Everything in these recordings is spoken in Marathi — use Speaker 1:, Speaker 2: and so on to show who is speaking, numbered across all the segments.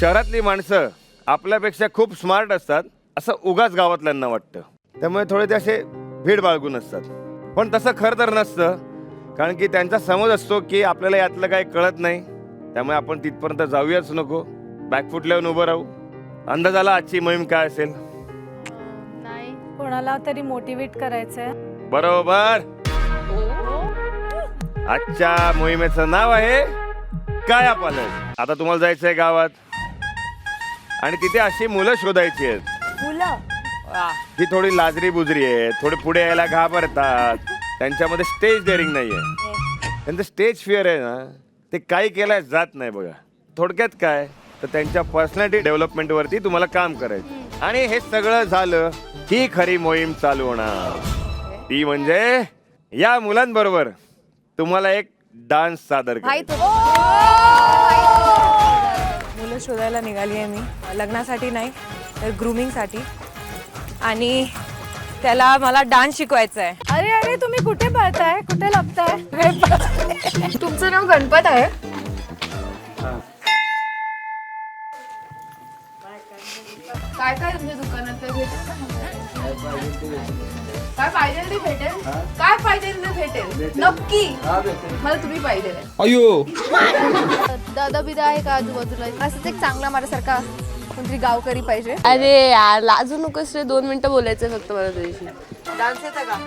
Speaker 1: शहरातली माणसं आपल्यापेक्षा खूप स्मार्ट असतात असं उगाच गावातल्यांना वाटतं. त्यामुळे थोडे ते असे भीड बाळगून असतात. पण तसं खरं तर नसतं कारण की त्यांचा समज असतो की आपल्याला यातलं काही कळत नाही. त्यामुळे आपण तिथपर्यंत जाऊयाच नको. बॅकफुट लावून उभं राहू. अंदाजाला आजची मोहीम काय असेल?
Speaker 2: नाही
Speaker 3: कोणाला तरी मोटिवेट करायचंय.
Speaker 1: बरोबर. आजच्या मोहिमेचं नाव आहे काया पालक आता तुम्हाला जायचंय गावात. आणि तिथे अशी मुलं शोधायची आहेत.
Speaker 3: मुलं?
Speaker 1: ही. थोडी लाजरी बुजरी आहे थोडे पुढे यायला घाबरतात. त्यांच्यामध्ये स्टेज डेअरिंग नाहीये. त्यांचं स्टेज फिअर आहे ना ते काही केल्या जात नाही बघा. थोडक्यात काय? तर त्यांच्या पर्सनॅलिटी डेव्हलपमेंटवरती तुम्हाला काम करायचं. आणि हे सगळं झालं ही खरी मोहीम चालू होणार. ती म्हणजे या मुलांबरोबर तुम्हाला एक डान्स सादर
Speaker 2: भाई
Speaker 1: करायचा.
Speaker 2: तू
Speaker 3: शोधायला निघाली आहे मी. लग्नासाठी नाही तर ग्रुमिंगसाठी आणि त्याला मला डान्स शिकवायचा आहे. अरे अरे तुम्ही कुठे पळताय? कुठे लपताय?
Speaker 2: तुमचं नाव गणपत आहे? काय काय तुमच्या दुकानात काय भेटेल? काय पाहिजे ते भेटेल? काय पाहिजे ते भेटेल? नक्की. मला तुम्ही पाहिजे.
Speaker 4: अयो.
Speaker 2: दादा बिदा आहे का आजूबाजूला? असंच एक चांगला माझ्यासारखा कोणतरी गावकरी पाहिजे.
Speaker 5: अरे यार लाजू नकोस रे. दोन मिनिटं बोलायचं फक्त मला तुझ्याशी.
Speaker 3: डान्स येतं का?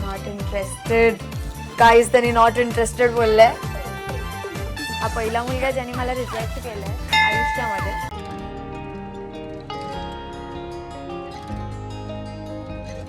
Speaker 3: नॉट इंटरेस्टेड काहीच त्यांनी नॉट इंटरेस्टेड बोललंय. हा पहिला मुलगा ज्याने मला रिजेक्ट केलंय आयुष्यामध्ये.